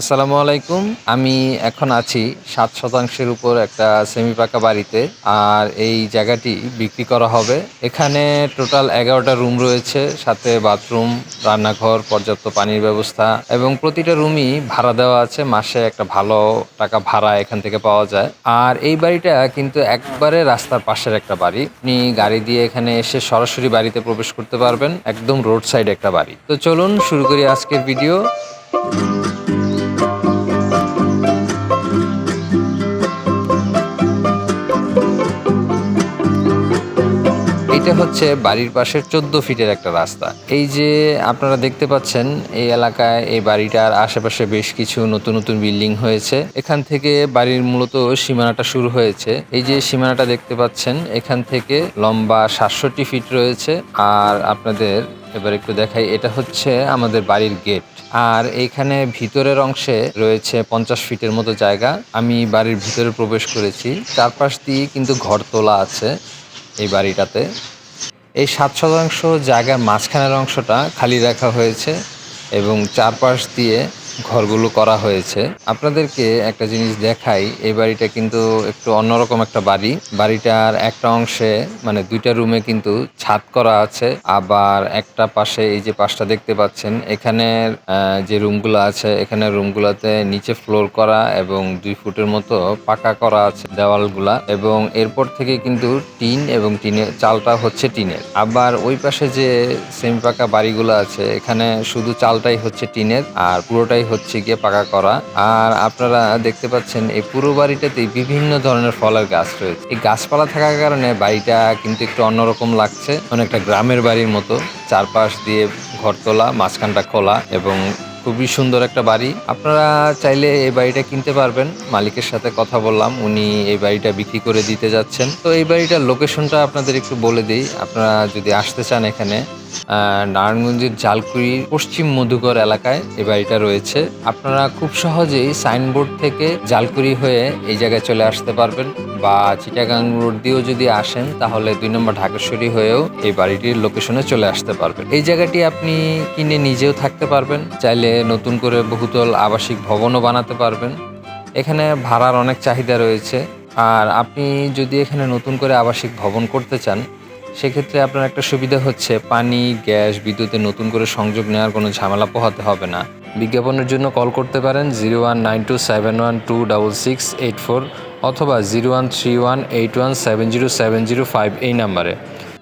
আসসালামু আলাইকুম। আমি এখন আছি সাত শতাংশের উপর একটা সেমি পাকা বাড়িতে আর এই জায়গাটি বিক্রি করা হবে। এখানে টোটাল এগারোটা রুম রয়েছে, সাথে বাথরুম, রান্নাঘর, পর্যাপ্ত পানির ব্যবস্থা এবং প্রতিটা রুমই ভাড়া দেওয়া আছে। মাসে একটা ভালো টাকা ভাড়া এখান থেকে পাওয়া যায়। আর এই বাড়িটা কিন্তু একবারে রাস্তার পাশের একটা বাড়ি। আপনি গাড়ি দিয়ে এখানে এসে সরাসরি বাড়িতে প্রবেশ করতে পারবেন। একদম রোড সাইড একটা বাড়ি। তো চলুন শুরু করি আজকের ভিডিও। এইটা হচ্ছে বাড়ির পাশের চোদ্দ ফিটের একটা রাস্তা। এই যে আপনারা দেখতে পাচ্ছেন, এই এলাকায় এই বাড়িটার আশেপাশে বেশ কিছু নতুন নতুন বিল্ডিং হয়েছে। এখান থেকে বাড়ির মূলত সীমানাটা শুরু হয়েছে। এই যে সীমানাটা দেখতে পাচ্ছেন, এখান থেকে লম্বা সাতষট্টি ফিট রয়েছে। আর আপনাদের এবার একটু দেখাই, এটা হচ্ছে আমাদের বাড়ির গেট। আর এখানে ভিতরের অংশে রয়েছে পঞ্চাশ ফিটের মতো জায়গা। আমি বাড়ির ভিতরে প্রবেশ করেছি। চারপাশ দিয়ে কিন্তু ঘর তোলা আছে এই বাড়িটাতে। এই সাত শতাংশ জায়গার মাঝখানের অংশটা খালি রাখা হয়েছে এবং চারপাশ দিয়ে ঘরগুলো করা হয়েছে। আপনাদেরকে একটা জিনিস দেখাই, এই বাড়িটা কিন্তু একটু অন্যরকম একটা বাড়ি। বাড়িটার একটা অংশে মানে দুইটা রুমে কিন্তু ছাদ করা আছে। আবার একটা পাশে এই যে পাশটা দেখতে পাচ্ছেন, এখানের যে রুমগুলো আছে এখানে রুমগুলোতে নিচে ফ্লোর করা এবং দুই ফুটের মতো পাকা করা আছে দেওয়ালগুলা এবং এরপর থেকে কিন্তু টিন এবং টিনের চালটা হচ্ছে টিনের। আবার ওই পাশে যে সেমি পাকা বাড়িগুলো আছে, এখানে শুধু চালটাই হচ্ছে টিনের আর পুরোটাই হচ্ছে গিয়ে পাকা করা। আর আপনারা দেখতে পাচ্ছেন এই পুরো বাড়িটাতে বিভিন্ন ধরনের ফলের গাছ রয়েছে। এই গাছপালা থাকার কারণে বাড়িটা কিন্তু একটু অন্যরকম লাগছে। অনেকটা গ্রামের বাড়ির মতো। চারপাশ দিয়ে ঘর তোলা, মাঝখানটা খোলা এবং খুবই সুন্দর একটা বাড়ি। আপনারা চাইলে এই বাড়িটা কিনতে পারবেন। মালিকের সাথে কথা বললাম, উনি এই বাড়িটা বিক্রি করে দিতে যাচ্ছেন। তো এই বাড়িটার লোকেশনটা আপনাদের একটু বলে দিই। আপনারা যদি আসতে চান এখানে নারায়ণগঞ্জের জালকুড়ির পশ্চিম মধুকর এলাকায় এই বাড়িটা রয়েছে। আপনারা খুব সহজেই সাইনবোর্ড থেকে জালকুড়ি হয়ে এই জায়গায় চলে আসতে পারবেন বা চিটাগাং রোড দিয়েও যদি আসেন, তাহলে দুই নম্বর ঢাকেশ্বরী হয়েও এই বাড়িটির লোকেশনে চলে আসতে পারবেন। এই জায়গাটি আপনি কিনে নিজেও থাকতে পারবেন, চাইলে নতুন করে বহুতল আবাসিক ভবনও বানাতে পারবেন। এখানে ভাড়ার অনেক চাহিদা রয়েছে। আর আপনি যদি এখানে নতুন করে আবাসিক ভবন করতে চান সেক্ষেত্রে আপনার একটা সুবিধা হচ্ছে, পানি, গ্যাস বিদ্যুতের নতুন করে সংযোগ নেওয়ার কোনো ঝামেলা পোহাতে হবে না। বিজ্ঞাপনের জন্য কল করতে পারেন zero one nine two seven one two double six eight four অথবা zero one three one eight one seven zero seven zero five এই নাম্বারে।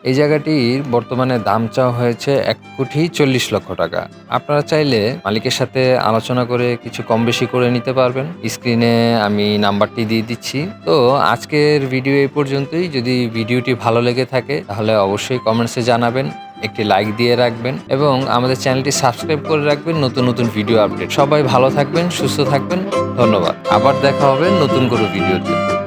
এই জায়গাটির বর্তমানে দাম চাওয়া হয়েছে এক কোটি চল্লিশ লক্ষ টাকা। আপনারা চাইলে মালিকের সাথে আলোচনা করে কিছু কম বেশি করে নিতে পারবেন। স্ক্রিনে আমি নাম্বারটি দিয়ে দিচ্ছি। তো আজকের ভিডিও এই পর্যন্তই। যদি ভিডিওটি ভালো লেগে থাকে, তাহলে অবশ্যই কমেন্টসে জানাবেন, একটি লাইক দিয়ে রাখবেন এবং আমাদের চ্যানেলটি সাবস্ক্রাইব করে রাখবেন। নতুন নতুন ভিডিও আপডেট সবাই ভালো থাকবেন, সুস্থ থাকবেন। ধন্যবাদ। আবার দেখা হবে নতুন কোনো ভিডিওতে